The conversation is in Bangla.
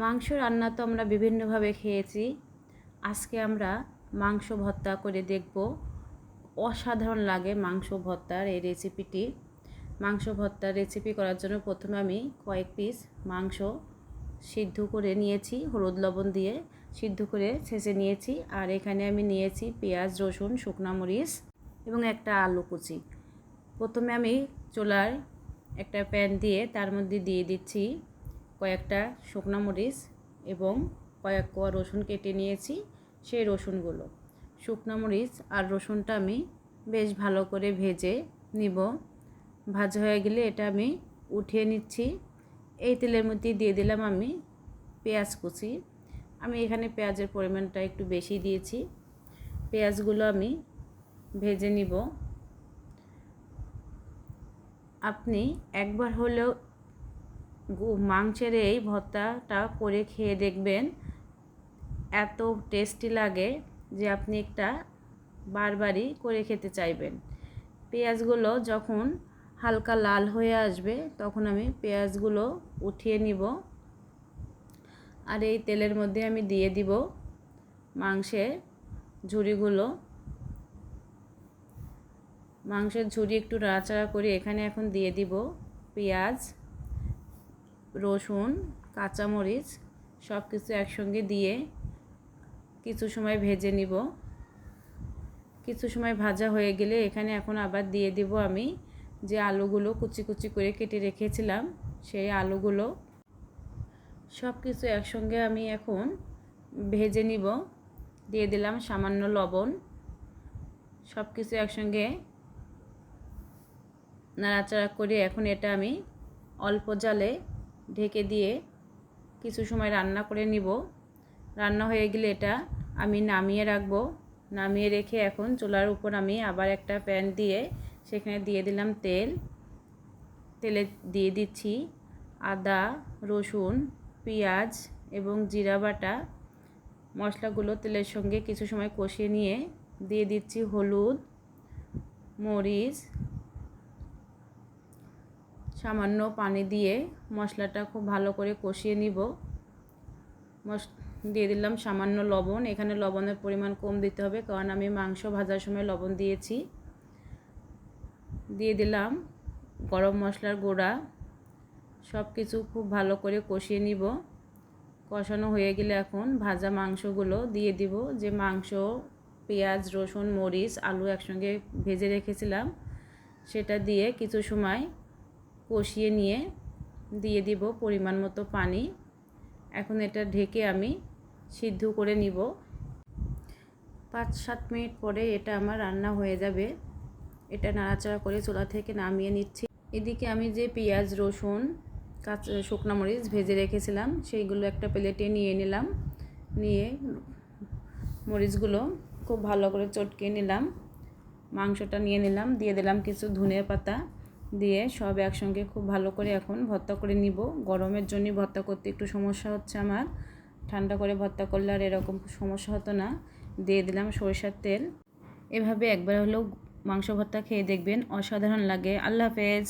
মাংস রান্না তো আমরা বিভিন্নভাবে খেয়েছি। আজকে আমরা মাংস ভর্তা করে দেখব। অসাধারণ লাগে মাংস ভর্তার এই রেসিপিটি। মাংস ভর্তার রেসিপি করার জন্য প্রথমে আমি কয়েক পিস মাংস সিদ্ধ করে নিয়েছি, হলুদ লবণ দিয়ে সিদ্ধ করে ছেঁচে নিয়েছি। আর এখানে আমি নিয়েছি পেঁয়াজ, রসুন, শুকনা মরিচ এবং একটা আলু কুচি। প্রথমে আমি চোলার একটা প্যান দিয়ে তার মধ্যে দিয়ে দিচ্ছি কয়েকটা শুকনো মরিচ এবং কয়েক কোয়া রসুন কেটে নিয়েছি সেই রসুনগুলো। শুকনো মরিচ আর রসুনটা আমি বেশ ভালো করে ভেজে নিব। ভাজা হয়ে গেলে এটা আমি উঠিয়ে নিচ্ছি। এই তেলের মধ্যে দিয়ে দিলাম আমি পেঁয়াজ কুচি। আমি এখানে পেঁয়াজের পরিমাণটা একটু বেশি দিয়েছি। পেঁয়াজগুলো আমি ভেজে নিব। আপনি একবার হলেও মাংসের এই ভর্তাটা করে খেয়ে দেখবেন। এত টেস্টি লাগে যে আপনি একটা বারবারই করে খেতে চাইবেন। পেঁয়াজগুলো যখন হালকা লাল হয়ে আসবে, তখন আমি পেঁয়াজগুলো উঠিয়ে নিব। আর এই তেলের মধ্যে আমি দিয়ে দিব মাংসের ঝুড়িগুলো। মাংসের ঝুড়ি একটু নাড়াচাড়া করে এখানে এখন দিয়ে দিব পেঁয়াজ। রসুন, কাঁচামরিচ সব কিছু একসঙ্গে দিয়ে কিছু সময় ভেজে নিব। কিছু সময় ভাজা হয়ে গেলে এখানে এখন আবার দিয়ে দিব আমি যে আলুগুলো কুচি কুচি করে কেটে রেখেছিলাম, সেই আলুগুলো। সব কিছু একসঙ্গে আমি এখন ভেজে নিব। দিয়ে দিলাম সামান্য লবণ। সব কিছু একসঙ্গে নাড়াচাড়া করে এখন এটা আমি অল্প জালে ঢেকে দিয়ে কিছু সময় রান্না করে নিব। রান্না হয়ে গেলে এটা আমি নামিয়ে রাখব। নামিয়ে রেখে এখন চুলার উপর আমি আবার একটা প্যান দিয়ে সেখানে দিয়ে দিলাম তেল। তেলে দিয়ে দিচ্ছি আদা, রসুন, পেঁয়াজ এবং জিরা বাটা। মশলাগুলো তেলের সঙ্গে কিছু সময় কষিয়ে নিয়ে দিয়ে দিচ্ছি হলুদ, মরিচ সামান্য পানি দিয়ে মশলাটা খুব ভালো করে কষিয়ে নিব। মশ, দিয়ে দিলাম সামান্য লবণ। এখানে লবণের পরিমাণ কম দিতে হবে কারণ আমি মাংস ভাজার সময় লবণ দিয়েছি। দিয়ে দিলাম গরম মশলার গুঁড়া। সব কিছু খুব ভালো করে কষিয়ে নিব। কষানো হয়ে গেলে এখন ভাজা মাংসগুলো দিয়ে দিব। যে মাংস, পেঁয়াজ, রসুন, মরিচ, আলু একসঙ্গে ভেজে রেখেছিলাম, সেটা দিয়ে কিছু সময় কষিয়ে নিয়ে দিয়ে দিব পরিমাণ মতো পানি। এখন এটা ঢেকে আমি সিদ্ধ করে নিব। পাঁচ সাত মিনিট পরে এটা আমার রান্না হয়ে যাবে। এটা নাড়াচাড়া করে চুলা থেকে নামিয়ে নিচ্ছি। এদিকে আমি যে পেঁয়াজ, রসুন, কাঁচা, শুকনো মরিচ ভেজে রেখেছিলাম, সেইগুলো একটা প্লেটে নিয়ে নিলাম। নিয়ে মরিচগুলো খুব ভালো করে চটকে নিলাম। মাংসটা নিয়ে নিলাম, দিয়ে দিলাম কিছু ধনের পাতা দিয়ে সব একসঙ্গে খুব ভালো করে এখন ভর্তা করে নিব। গরমের জন্যই ভর্তা করতে একটু সমস্যা হচ্ছে আমার। ঠান্ডা করে ভর্তা করলে আর এরকম সমস্যা হতো না। দিয়ে দিলাম সরিষার তেল। এভাবে একবার হলেও মাংস ভর্তা খেয়ে দেখবেন। অসাধারণ লাগে। আল্লাহ হাফেজ।